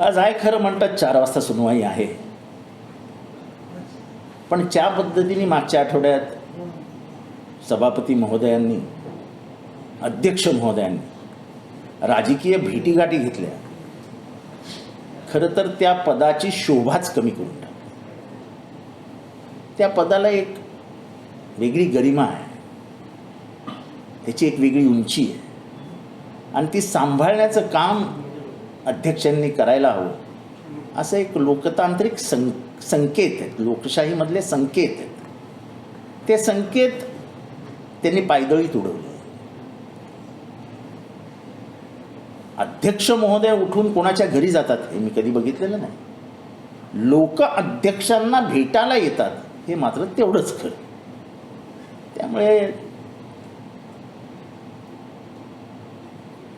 आज आहे खरं म्हणतात चार वाजता सुनवाई आहे. पण ज्या पद्धतीने मागच्या आठवड्यात सभापती महोदयांनी अध्यक्ष महोदयांनी राजकीय भेटीगाठी घेतल्या. खरं तर त्या पदाची शोभाच कमी करून टाकली. त्या पदाला एक वेगळी गरिमा आहे. त्याची एक वेगळी उंची आहे. आणि ती सांभाळण्याचं काम अध्यक्षांनी करायला हवं. असं एक लोकतांत्रिक सं संकेत आहेत. लोकशाहीमधले संकेत आहेत. ते संकेत त्यांनी पायदळीत उडवले. अध्यक्ष महोदय उठून कोणाच्या घरी जातात हे मी कधी बघितलेलं नाही. लोक अध्यक्षांना भेटायला येतात हे मात्र तेवढंच खरं त्यामुळे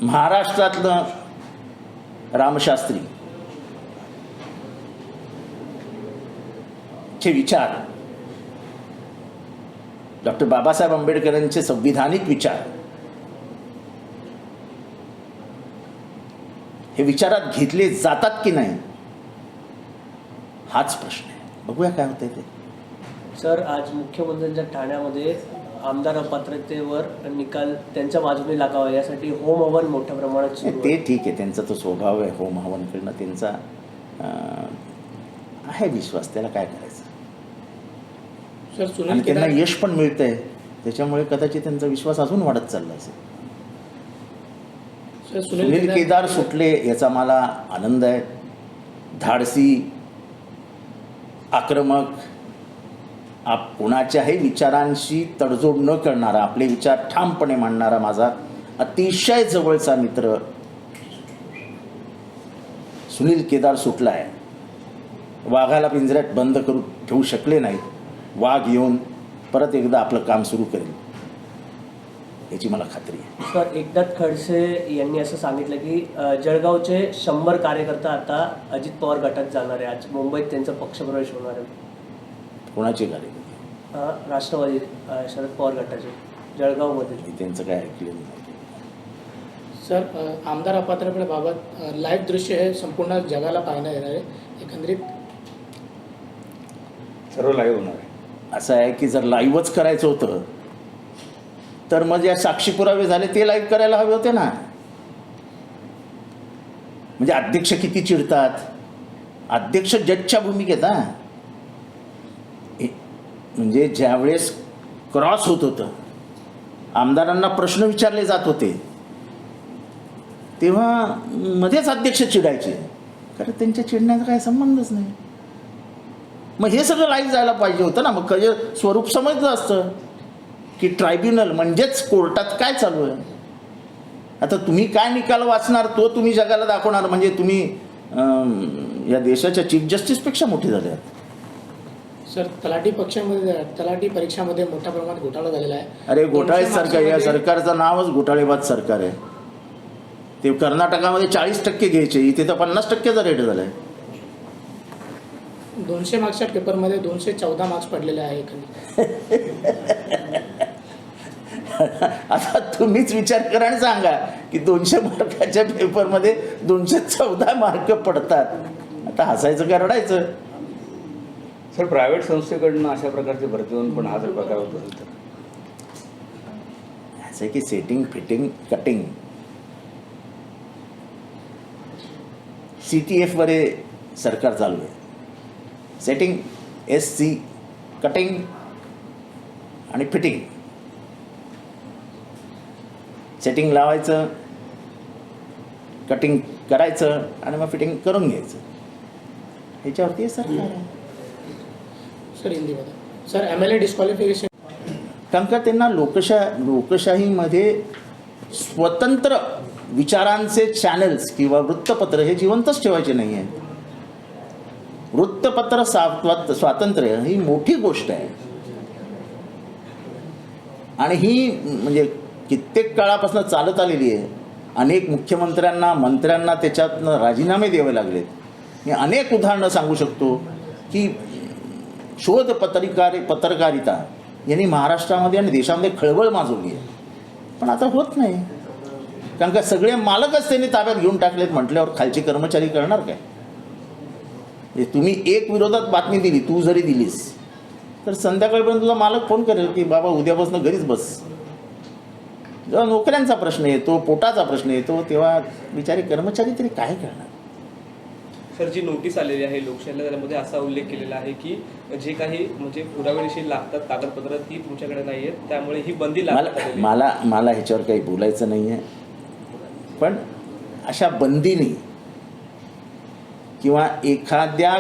महाराष्ट्रातलं रामशास्त्री. चे विचार. डॉक्टर बाबासाहेब आंबेडकरांचे संविधानिक विचार. हे विचारात घेतले जातात की नाही? हाच प्रश्न आहे. बघूया काय होतंय ते. सर आज मुख्यमंत्र्यांच्या ठाण्यामध्ये आमदार अपात्रतेवर निकाल त्यांच्या बाजूने लागावा यासाठी होम हवन मोठ्या प्रमाणात सुरू आहे. ते ठीक आहे त्यांचा तो स्वभाव आहे होम हवन करणं त्यांचा अं, आहे विश्वास त्याला काय करायचं? सर आणि सुनील त्यांना केदार यश पण मिळतंय त्याच्यामुळे कदाचित त्यांचा विश्वास अजून वाढत चालला असेल सर सुनील केदार सुटले याचा मला आनंद आहे. धाडसी आक्रमक आप कोणाच्याही विचारांशी तडजोड न करणारा आपले विचार ठामपणे मांडणारा माझा अतिशय जवळचा मित्र सुनील केदार सुटला आहे वाघाला पिंजऱ्यात बंद करू ठेवू शकले नाहीत. वाघ येऊन परत एकदा आपलं काम सुरू करेल. याची मला खात्री आहे. सर एकनाथ खडसे यांनी असं सांगितलं की जळगावचे शंभर कार्यकर्ता आता अजित पवार गटात जाणार आहे आज मुंबईत त्यांचा पक्षप्रवेश होणार आहे. कोणाची गाडी अ, राष्ट्रवादी शरद पवार गटाचे जळगावमध्ये त्यांचं काय ऐकलेलं नाही. सर आमदार अपात्रतेबाबत लाईव्ह दृश्य हे संपूर्ण जगाला पाहण्यात येणार आहे. एकंदरीत सर्व लाईव्ह होणार आहे. असं आहे की जर लाईव्हच करायचं होतं तर मग या साक्षी पुरावे झाले ते लाईव्ह करायला हवे होते ना. म्हणजे अध्यक्ष किती चिडतात. अध्यक्ष जजच्या भूमिकेत हे- म्हणजे ज्यावेळेस क्रॉस होत होतं आमदारांना प्रश्न विचारले जात होते तेव्हा मध्येच अध्यक्ष चिडायचे. कारण त्यांच्या चिडण्याचा काही संबंधच नाही. मग हे सगळं लाईव्ह जायला पाहिजे होतं ना. मग खरं स्वरूप समजलं असतं की ट्रायब्युनल म्हणजेच कोर्टात काय चालू आहे? आता तुम्ही काय निकाल वाचणार तो तुम्ही जगाला दाखवणार. म्हणजे तुम्ही या देशाच्या चीफ जस्टिसपेक्षा मोठे झाले आहात. सर तलाठी पक्षामध्ये तलाठी परीक्षामध्ये मोठ्या प्रमाणात घोटाळा झालेला आहे. अरे घोटाळे सरकार या सरकारचं नावच घोटाळेबाज सरकार आहे. ते कर्नाटकामध्ये चाळीस टक्के घ्यायचे इथे तर पन्नास टक्केचा रेट झाला आहे दोनशे मार्क्सच्या पेपरमध्ये दोनशे चौदा मार्क्स पडलेले आहे आता तुम्हीच विचार करा आणि सांगा की दोनशे मार्काच्या पेपरमध्ये दोनशे चौदा मार्क पडतात. आता हसायचं का रडायचं? सर प्रायव्हेट संस्थेकडनं अशा प्रकारचे भरती होऊन पण हा जर प्रकार होत असेल तर. असं की setting fitting cutting C T एफमध्ये सरकार चालू आहे. सेटिंग एस सी कटिंग आणि फिटिंग सेटिंग लावायचं कटिंग करायचं आणि मग फिटिंग करून घ्यायचं. ह्याच्यावरती सरकार आहे. सर हिंदीमध्ये sir M L A disqualification कारण का त्यांना लोकशा लोकशाहीमध्ये स्वतंत्र विचारांचे चॅनल्स किंवा वृत्तपत्र हे जिवंतच ठेवायचे नाही आहे वृत्तपत्र स्वातंत्र्य ही मोठी गोष्ट आहे. आणि ही म्हणजे कित्येक काळापासून चालत आलेली आहे. अनेक मुख्यमंत्र्यांना मंत्र्यांना त्याच्यातनं राजीनामे द्यावे लागलेत. मी अनेक उदाहरणं सांगू शकतो की शोध पत्रकारि पत्रकारिता यांनी महाराष्ट्रामध्ये आणि देशामध्ये खळबळ माजवली आहे. पण आता होत नाही. कारण का सगळे मालकच त्यांनी ताब्यात घेऊन टाकलेत म्हटल्यावर खालचे कर्मचारी करणार काय? हे तुम्ही एक विरोधात बातमी दिली तू जरी दिलीस तर संध्याकाळपर्यंत तुझा मालक फोन करेल की बाबा उद्यापासून घरीच बस. जेव्हा नोकऱ्यांचा प्रश्न येतो पोटाचा प्रश्न येतो तेव्हा बिचारे कर्मचारी तरी काय करणार? सर जी नोटीस आलेली आहे लोकशाहीला त्यामध्ये असा उल्लेख केलेला आहे की जे काही म्हणजे पुराव्याविषयी लागतात कागदपत्र ती तुमच्याकडे नाही आहेत. त्यामुळे ही बंदी मला. मला मला ह्याच्यावर काही बोलायचं नाही आहे पण अशा बंदीने किंवा एखाद्या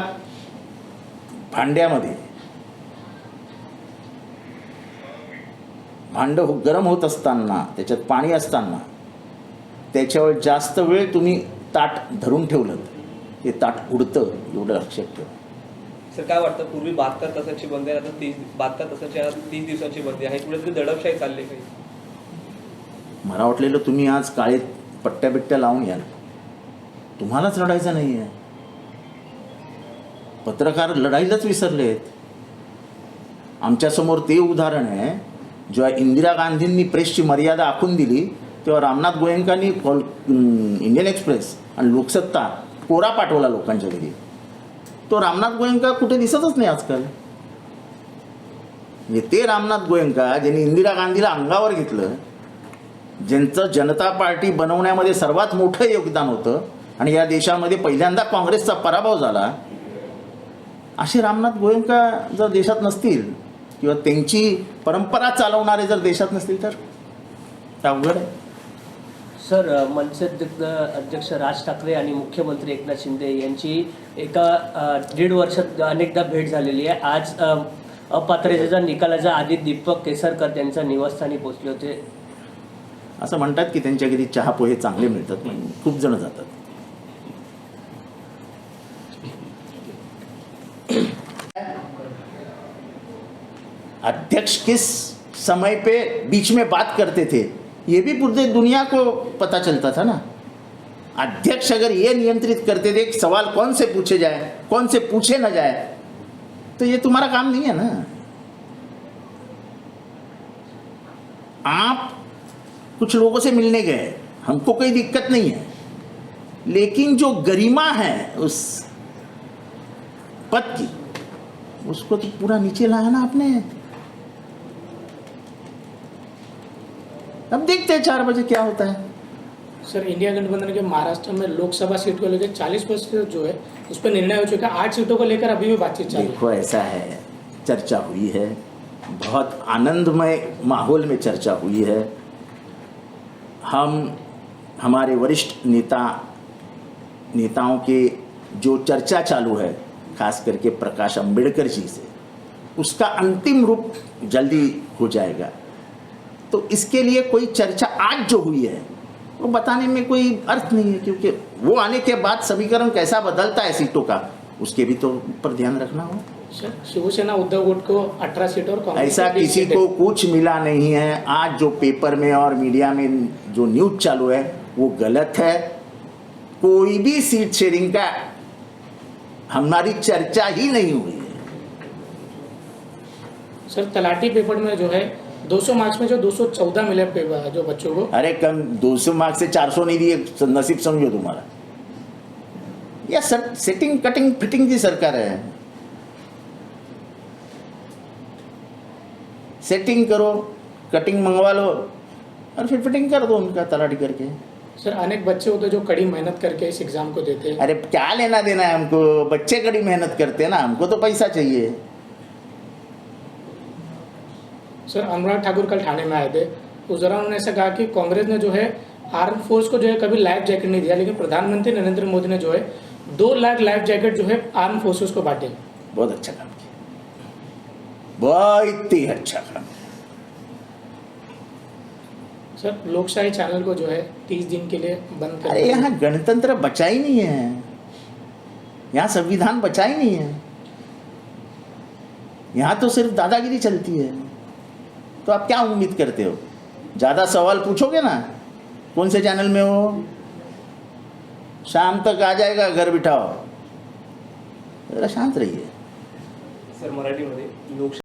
भांड्यामध्ये भांडं हो- गरम होत असताना त्याच्यात पाणी असताना त्याच्यावर जास्त वेळ तुम्ही ताट धरून ठेवलं. ते ताट उडतं एवढं लक्षात ठेवा. सर काय वाटतं पूर्वी बहात्तर तासाची बंदी आता तीस बहात्तर तासाच्या तीस दिवसाची बंदी आहे कुठेतरी दडपशाही चालली काही? मला वाटलेलं तुम्ही आज काळे पट्ट्या बिट्ट्या लावून घ्याल तुम्हालाच लढायचं नाही आहे. पत्रकार लढाईलाच विसरलेत. आमच्यासमोर ते उदाहरण आहे जेव्हा इंदिरा गांधींनी प्रेसची मर्यादा आखून दिली तेव्हा रामनाथ गोयंकांनी कॉल इंडियन एक्सप्रेस आणि लोकसत्ता कोरा पाठवला लोकांच्या घरी. तो रामनाथ गोयंका कुठे दिसतच नाही आजकाल. म्हणजे ते रामनाथ गोयंका ज्यांनी इंदिरा गांधीला अंगावर घेतलं ज्यांचं जनता पार्टी बनवण्यामध्ये सर्वात मोठं योगदान होतं आणि या देशामध्ये पहिल्यांदा काँग्रेसचा पराभव झाला असे रामनाथ गोयंका जर देशात नसतील किंवा त्यांची परंपरा चालवणारे जर देशात नसतील तर? अवघड आहे. सर मनसे अध्यक्ष अध्यक्ष राज ठाकरे आणि मुख्यमंत्री एकनाथ शिंदे यांची एका दीड वर्षात अनेकदा भेट झालेली आहे. आज अपात्रतेचा निकालाचा आधी दीपक केसरकर त्यांच्या निवासस्थानी पोहोचले होते. असं म्हणतात की त्यांच्या घरी चहा पोहे चांगले मिळतात खूप जण जातात. अध्यक्ष किस समय पे बीच में बात करते थे? ये भी पूरे दुनिया को पता चलता था ना। अध्यक्ष अगर ये नियंत्रित करते थे सवाल कौन से पूछे जाए, कौन से पूछे ना जाए तो ये तुम्हारा काम नहीं है ना। आप कुछ लोगों से मिलने गए, हमको कोई दिक्कत नहीं है। लेकिन जो गरिमा है उस पद की, उसको तो पूरा नीचे लाया ना आपने। अब देखते हैं चार बजे क्या होता है। सर इंडिया गठबंधन के महाराष्ट्र में लोकसभा सीट को लेकर चालीस परसेंट जो है उस पर निर्णय हो चुका है। आठ सीटों को लेकर अभी भी बातचीत चालू है। देखो ऐसा है। चर्चा हुई है। बहुत आनंदमय माहौल में चर्चा हुई है। हम हमारे वरिष्ठ नेता नेताओं के जो चर्चा चालू है खास करके प्रकाश अंबेडकर जी से उसका अंतिम रूप जल्दी हो जाएगा। तो इसके लिए कोई चर्चा आज जो हुई है वो तो बताने में कोई अर्थ नहीं है क्योंकि वो आने के बाद समीकरण कैसा बदलता है सीटों का उसके भी तो ऊपर ध्यान रखना हो शिवसेना उद्धव गुट को अठारह सीट और ऐसा किसी को कुछ मिला नहीं है। आज जो पेपर में और मीडिया में जो न्यूज़ चालू है वो गलत है। कोई भी सीट शेयरिंग का हमारी चर्चा ही नहीं हुई है। सर तलाटी पेपर में जो है 200 मार्क्स में जो 214 मिले पेपर जो बच्चों को। अरे कम 200 मार्क्स से 400 नहीं दिए नसीब समझो तुम्हारा। या सर सेटिंग कटिंग फिटिंग की सरकार है। सेटिंग करो कटिंग मंगवा लो और फिर फिटिंग कर दो उनका तलाटी करके। सर अनेक बच्चे होते जो कड़ी मेहनत करके इस एग्ज़ाम को देते हैं। अरे क्या लेना देना है हमको? बच्चे कड़ी मेहनत करते हैं ना हमको तो पैसा चाहिए। सर अनुराग ठाकुर कल थाने में आए थे। उस दौरान उन्होंने ऐसा कहा कि कांग्रेस ने जो है आर्म फोर्स को जो है कभी लाइफ जैकेट नहीं दिया लेकिन प्रधानमंत्री नरेंद्र मोदी ने जो है दो लाख लाइफ जैकेट जो है आर्म फोर्सेस को बांटे। बहुत अच्छा काम किया। बहुत ही अच्छा काम सर लोकशाही चैनल को जो है तीस दिन के लिए बंद कर अरे यहाँ गणतंत्र बचा ही नहीं है। यहाँ संविधान बचा ही नहीं है। यहाँ तो सिर्फ़ दादागिरी चलती है। तो आप क्या उम्मीद करते हो? ज़्यादा सवाल पूछोगे ना? कौन से चैनल में हो? शाम तक आ जाएगा, घर बिठाओ। जरा शांत रहिए। सर, मराठीमध्ये लोकशाही